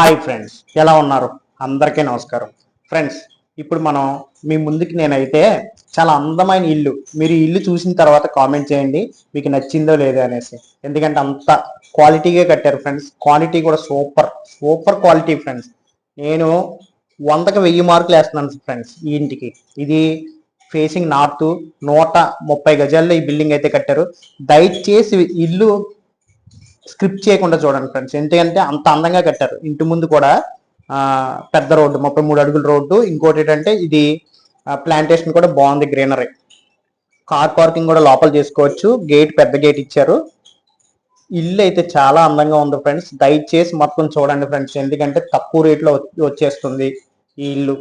Hi friends ఎలా ఉన్నారు? అందరికీ నమస్కారం. ఫ్రెండ్స్ ఇప్పుడు మనం మీ ముందుకి నేనైతే చాలా అందమైన ఇల్లు. మీరు ఇల్లు చూసిన తర్వాత కామెంట్ చేయండి మీకు నచ్చిందో లేదో అనేసి. ఎందుకంటే అంత క్వాలిటీగా కట్టారు ఫ్రెండ్స్. క్వాలిటీ కూడా సూపర్. Super quality friends. నేను వందకు వెయ్యి మార్కులు వేస్తున్నాను ఫ్రెండ్స్ ఈ ఇంటికి. ఇది ఫేసింగ్ నార్త్ నూట ముప్పై గజాల్లో ఈ బిల్డింగ్ అయితే కట్టారు. దయచేసి ఇల్లు స్క్రిప్ట్ చేయకుండా చూడండి ఫ్రెండ్స్. ఎందుకంటే అంత అందంగా కట్టారు. ఇంటి ముందు కూడా పెద్ద రోడ్డు ముప్పై మూడు అడుగుల రోడ్డు. ఇంకోటి ఏంటంటే ఇది ప్లాంటేషన్ కూడా బాగుంది గ్రీనరీ. కార్ పార్కింగ్ కూడా లోపల చేసుకోవచ్చు. గేట్ పెద్ద గేట్ ఇచ్చారు. ఇల్లు అయితే చాలా అందంగా ఉంది ఫ్రెండ్స్. దయచేసి మొత్తం చూడండి ఫ్రెండ్స్. ఎందుకంటే తక్కువ రేట్లో వచ్చేస్తుంది ఈ ఇల్లు.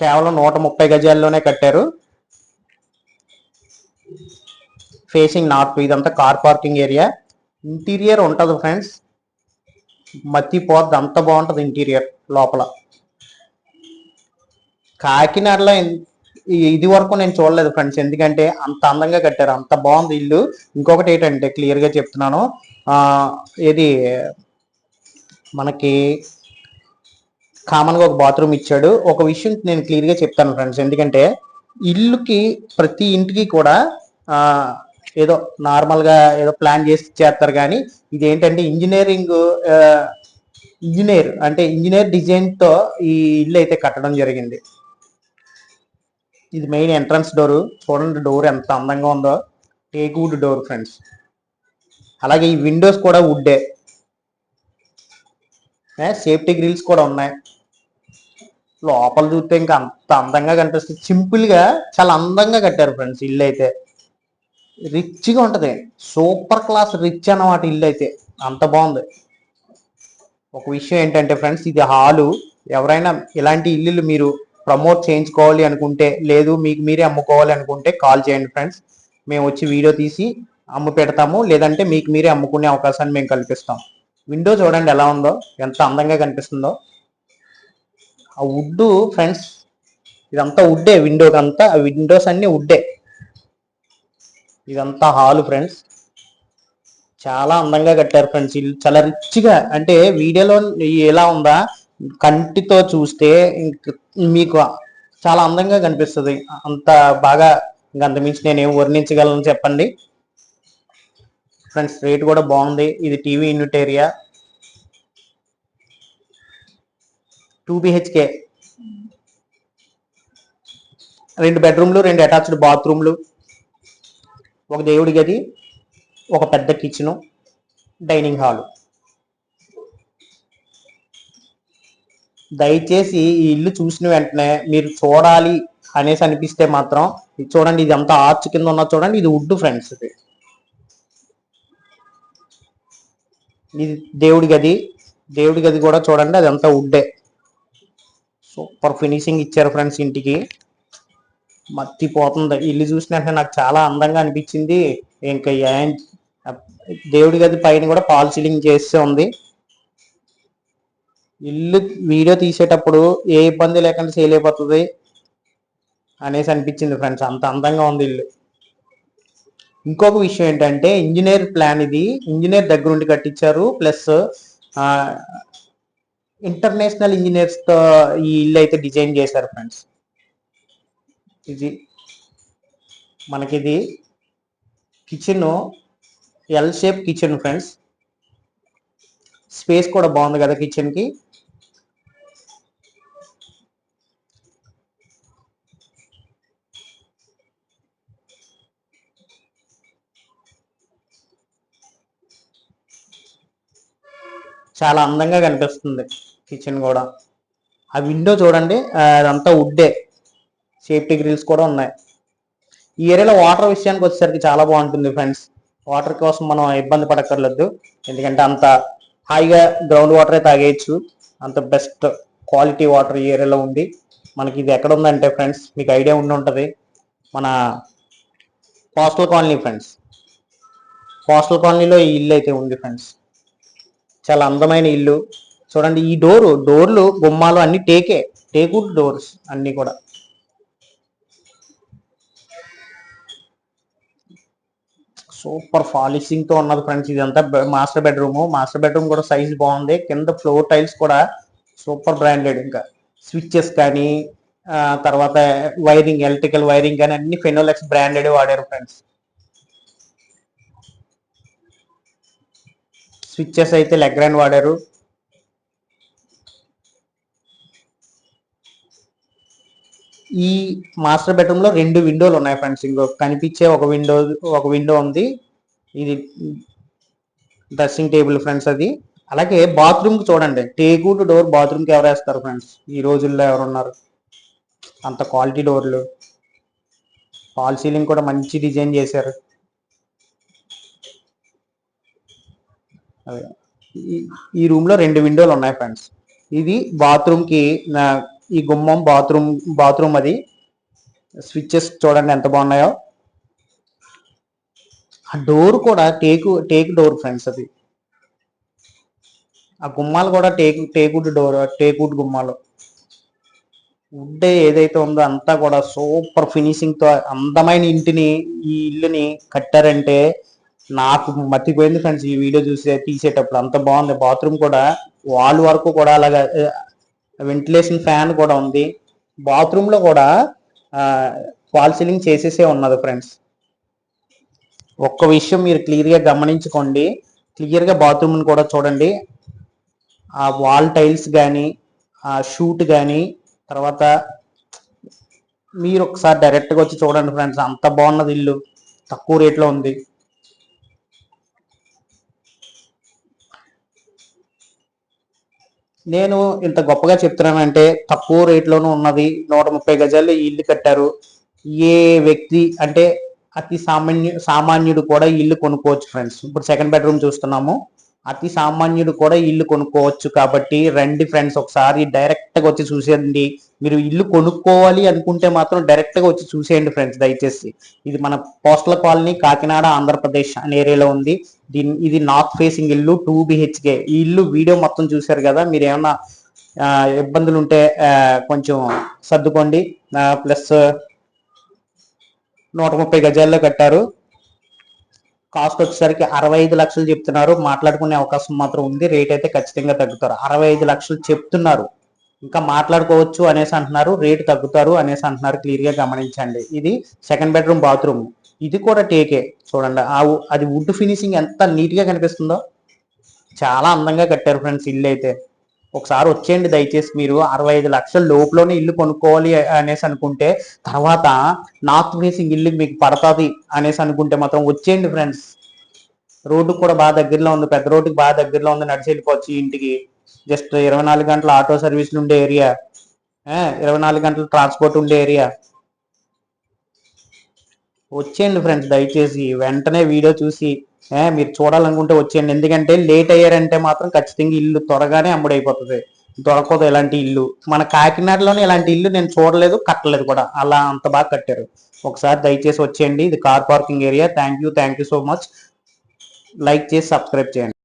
కేవలం నూట ముప్పై గజాల్లోనే కట్టారు. ఫేసింగ్ నార్త్ ఇదంతా కార్ పార్కింగ్ ఏరియా ఇంటీరియర్ ఉంటుంది ఫ్రెండ్స్ మత్తిపోద్ది అంత బాగుంటుంది ఇంటీరియర్ లోపల. కాకినాడలో ఇది వరకు నేను చూడలేదు ఫ్రెండ్స్ ఎందుకంటే అంత అందంగా కట్టారు. అంత బాగుంది ఇల్లు. ఇంకొకటి ఏంటంటే క్లియర్గా చెప్తున్నాను. ఇది మనకి కామన్గా ఒక బాత్రూమ్ ఇచ్చాడు. ఒక విషయం నేను క్లియర్గా చెప్తాను ఫ్రెండ్స్ ఎందుకంటే ఇల్లుకి ప్రతి ఇంటికి కూడా ఏదో నార్మల్గా ఏదో ప్లాన్ చేసి చేస్తారు కానీ ఇది ఏంటంటే ఇంజనీరింగ్ ఇంజనీర్ అంటే ఇంజనీర్ డిజైన్తో ఈ ఇల్లు అయితే కట్టడం జరిగింది. ఇది మెయిన్ ఎంట్రన్స్ డోర్. చూడండి డోర్ ఎంత అందంగా ఉందో. Teak wood door friends. అలాగే ఈ విండోస్ కూడా వుడ్డే. సేఫ్టీ గ్రిల్స్ కూడా ఉన్నాయి. లోపల చూస్తే ఇంకా అంత అందంగా కనిపిస్తుంది. సింపుల్గా చాలా అందంగా కట్టారు ఫ్రెండ్స్ ఇల్లు అయితే రిచ్గా ఉంటుంది. ఉంటది సూపర్ క్లాస్ రిచ్ అన్నమాట ఇల్లు అయితే. అంత బాగుంది. ఒక విషయం ఏంటంటే ఫ్రెండ్స్ ఇది హాలు. ఎవరైనా ఇలాంటి ఇల్లులు మీరు ప్రమోట్ చేయించుకోవాలి అనుకుంటే లేదు మీకు మీరే అమ్ముకోవాలి అనుకుంటే కాల్ చేయండి ఫ్రెండ్స్. మేము వచ్చి వీడియో తీసి అమ్ము పెడతాము. లేదంటే మీకు మీరే అమ్ముకునే అవకాశాన్ని మేము కల్పిస్తాం. విండో చూడండి ఎలా ఉందో ఎంత అందంగా కనిపిస్తుందో. ఆ వుడ్ ఫ్రెండ్స్ ఇదంతా వుడ్డే విండోకి అంతా. విండోస్ అన్ని వుడ్డే. ఇదంతా హాల్ ఫ్రెండ్స్. చాలా అందంగా కట్టారు ఫ్రెండ్స్. ఇల్లు చాలా రిచ్గా అంటే వీడియోలో ఎలా ఉందా? కంటితో చూస్తే మీకు చాలా అందంగా కనిపిస్తుంది. అంత బాగా ఇంక అంతమించి నేను ఏం వర్ణించగలను చెప్పండి. ఫ్రెండ్స్ రేట్ కూడా బాగుంది. ఇది TV unit area. Two BHK. రెండు బెడ్రూమ్లు రెండు అటాచ్డ్ బాత్రూమ్లు. ఒక దేవుడి గది ఒక పెద్ద కిచెను డైనింగ్ హాలు దయచేసి ఈ ఇల్లు చూసిన వెంటనే మీరు చూడాలి అనేసి అనిపిస్తే మాత్రం ఇది చూడండి ఇది అంతా ఆర్చ్ కింద ఉన్న చూడండి ఇది వుడ్ ఫ్రెండ్స్ ఇది. ఇది దేవుడి గది దేవుడి గది కూడా చూడండి అది వుడ్డే సూపర్ ఫినిషింగ్ ఇచ్చారు ఫ్రెండ్స్ ఇంటికి. మత్తిపోతుంది. ఇల్లు చూసిన నాకు చాలా అందంగా అనిపించింది. ఇంకా దేవుడి గది పైన కూడా పాల్ సీలింగ్ చేస్తే ఉంది. ఇల్లు వీడియో తీసేటప్పుడు ఏ ఇబ్బంది లేకుండా సేల్ అయిపోతుంది అనేసి అనిపించింది ఫ్రెండ్స్. అంత అందంగా ఉంది ఇల్లు. ఇంకొక విషయం ఏంటంటే ఇంజనీర్ ప్లాన్ ఇది. ఇంజనీర్ దగ్గర ఉండి కట్టించారు. ప్లస్ ఇంటర్నేషనల్ ఇంజనీర్స్తో ఈ ఇల్లు అయితే డిజైన్ చేశారు ఫ్రెండ్స్. ఇది మనకిది kitchen L shape kitchen friends space కూడా బాగుంది కదా కిచెన్కి. చాలా అందంగా కనిపిస్తుంది కిచెన్ కూడా. ఆ విండో చూడండి అదంతా వుడ్డే సేఫ్టీ గ్రిల్స్ కూడా ఉన్నాయి. ఈ ఏరియాలో వాటర్ విషయానికి వచ్చేసరికి చాలా బాగుంటుంది ఫ్రెండ్స్. వాటర్ కోసం మనం ఇబ్బంది పడక్కర్లేదు. ఎందుకంటే అంత హాయిగా గ్రౌండ్ వాటరే తాగేయచ్చు. అంత బెస్ట్ క్వాలిటీ వాటర్ ఈ ఏరియాలో ఉంది. మనకి ఇది ఎక్కడ ఉందంటే ఫ్రెండ్స్ మీకు ఐడియా ఉండి ఉంటుంది. మన పోస్టల్ కాలనీ ఫ్రెండ్స్. పోస్టల్ కాలనీలో ఈ ఇల్లు అయితే ఉంది ఫ్రెండ్స్. చాలా అందమైన ఇల్లు. చూడండి ఈ డోరు డోర్లు గుమ్మాలు అన్ని టేకే టేకుడ్ డోర్స్ అన్నీ కూడా. సూపర్ ఫాలిషింగ్తో ఉన్నది ఫ్రెండ్స్ ఇదంతా మాస్టర్ బెడ్రూమ్. మాస్టర్ బెడ్రూమ్ కూడా సైజ్ బాగుంది. కింద ఫ్లోర్ టైల్స్ కూడా సూపర్ బ్రాండెడ్. ఇంకా స్విచ్చెస్ కానీ తర్వాత వైరింగ్ ఎలక్ట్రికల్ వైరింగ్ కానీ అన్ని ఫెనోలెక్స్ బ్రాండెడ్ వాడారు ఫ్రెండ్స్. స్విచ్చెస్ అయితే లెగ్రాండ్ వాడారు. ఈ మాస్టర్ బెడ్రూమ్లో రెండు విండోలు ఉన్నాయి ఫ్రెండ్స్ ఇంకో కనిపించే ఒక విండో ఒక విండో ఉంది. ఇది డ్రెస్సింగ్ టేబుల్ ఫ్రెండ్స్ అది. అలాగే బాత్రూమ్ చూడండి. టేకుడ్ డోర్ బాత్రూమ్కి ఎవరు వేస్తారు ఫ్రెండ్స్ ఈ రోజుల్లో ఎవరున్నారు అంత క్వాలిటీ డోర్లు ఫాల్ సీలింగ్ కూడా మంచి డిజైన్ చేశారు. అదే. ఈ- రూమ్లో రెండు విండోలు ఉన్నాయి ఫ్రెండ్స్ ఇది బాత్రూమ్కి ఈ గుమ్మం బాత్రూమ్ బాత్రూమ్ అది. స్విచ్చెస్ చూడండి ఎంత బాగున్నాయో. ఆ డోర్ కూడా టేకు టేక్ డోర్ ఫ్రెండ్స్ అది. ఆ గుమ్మాలు కూడా టేకు teak wood door teak wood గుమ్మాలు. వుడ్ ఏదైతే ఉందో అంతా కూడా సూపర్ ఫినిషింగ్తో అందమైన ఇంటిని ఈ ఇల్లుని కట్టారంటే నాకు మర్చిపోయింది ఫ్రెండ్స్ ఈ వీడియో చూసే తీసేటప్పుడు. అంత బాగుంది. బాత్రూమ్ కూడా వాల్ వరకు కూడా అలాగా వెంటిలేషన్ ఫ్యాన్ కూడా ఉంది. బాత్రూమ్లో కూడా ఫాల్ సీలింగ్ చేసేసే ఉన్నది ఫ్రెండ్స్. ఒక్క విషయం మీరు క్లియర్గా గమనించుకోండి. క్లియర్గా బాత్రూమ్ని కూడా చూడండి. ఆ వాల్ టైల్స్ కానీ ఆ షూట్ కానీ తర్వాత మీరు ఒకసారి డైరెక్ట్గా వచ్చి చూడండి ఫ్రెండ్స్. అంత బాగున్నది ఇల్లు. తక్కువ రేట్లో ఉంది. నేను ఇంత గొప్పగా చెప్తున్నానంటే తక్కువ రేట్లోనూ ఉన్నది. నూట ముప్పై గజాలు ఇల్లు కట్టారు. ఏ వ్యక్తి అంటే అతి సామాన్యు సామాన్యుడు కూడా ఇల్లు కొనుక్కోవచ్చు ఫ్రెండ్స్. ఇప్పుడు సెకండ్ బెడ్రూమ్ చూస్తున్నాము. అతి సామాన్యుడు కూడా ఇల్లు కొనుక్కోవచ్చు కాబట్టి రండి ఫ్రెండ్స్ ఒకసారి డైరెక్ట్గా వచ్చి చూసేయండి. మీరు ఇల్లు కొనుక్కోవాలి అనుకుంటే మాత్రం డైరెక్ట్గా వచ్చి చూసేయండి ఫ్రెండ్స్ దయచేసి. ఇది మన పోస్టల్ కాలనీ కాకినాడ ఆంధ్రప్రదేశ్ అనే ఏరియాలో ఉంది. దీని ఇది నార్త్ ఫేసింగ్ ఇల్లు టూ బిహెచ్కే ఈ ఇల్లు వీడియో మొత్తం చూశారు కదా మీరు ఏమన్నా ఇబ్బందులు ఉంటే కొంచెం సర్దుకోండి. ప్లస్ నూట ముప్పై గజాల్లో కట్టారు. కాస్ట్ వచ్చేసరికి అరవై ఐదు లక్షలు చెప్తున్నారు. మాట్లాడుకునే అవకాశం మాత్రం ఉంది. రేట్ అయితే ఖచ్చితంగా తగ్గుతారు. అరవై ఐదు లక్షలు చెప్తున్నారు. ఇంకా మాట్లాడుకోవచ్చు అనేసి అంటున్నారు. రేట్ తగ్గుతారు అనేసి అంటున్నారు. క్లియర్గా గమనించండి. ఇది సెకండ్ బెడ్రూమ్ బాత్రూమ్. ఇది కూడా టేకే. చూడండి. ఆ అది వుడ్ ఫినిషింగ్ ఎంత నీట్గా కనిపిస్తుందో. చాలా అందంగా కట్టారు ఫ్రెండ్స్ ఇల్లు అయితే. ఒకసారి వచ్చేయండి దయచేసి మీరు అరవై ఐదు లక్షల లోపులోనే ఇల్లు కొనుక్కోవాలి అనేసి అనుకుంటే తర్వాత నార్త్ ఫేసింగ్ ఇల్లు మీకు పడతాది అనేసి అనుకుంటే మాత్రం వచ్చేయండి ఫ్రెండ్స్. రోడ్డు కూడా బాగా దగ్గరలో ఉంది పెద్ద రోడ్డుకి బాగా దగ్గరలో ఉంది నడిచి వెళ్ళిపోవచ్చు ఇంటికి. జస్ట్ ఇరవై నాలుగు గంటల ఆటో సర్వీసులు ఉండే ఏరియా. ఇరవై నాలుగు గంటల ట్రాన్స్పోర్ట్ ఉండే ఏరియా. వచ్చేయండి ఫ్రెండ్స్ దయచేసి వెంటనే వీడియో చూసి మీరు చూడాలనుకుంటే వచ్చేయండి. ఎందుకంటే లేట్ అయ్యారంటే మాత్రం ఖచ్చితంగా ఇల్లు త్వరగానే అమ్ముడైపోతుంది. దొరకదు ఇలాంటి ఇల్లు. మన కాకినాడలోనే ఇలాంటి ఇల్లు నేను చూడలేదు కట్టలేదు కూడా. అలా అంత బాగా కట్టారు. ఒకసారి దయచేసి వచ్చేయండి. ఇది car parking area. Thank you thank you so much like చేసి సబ్స్క్రైబ్ చేయండి.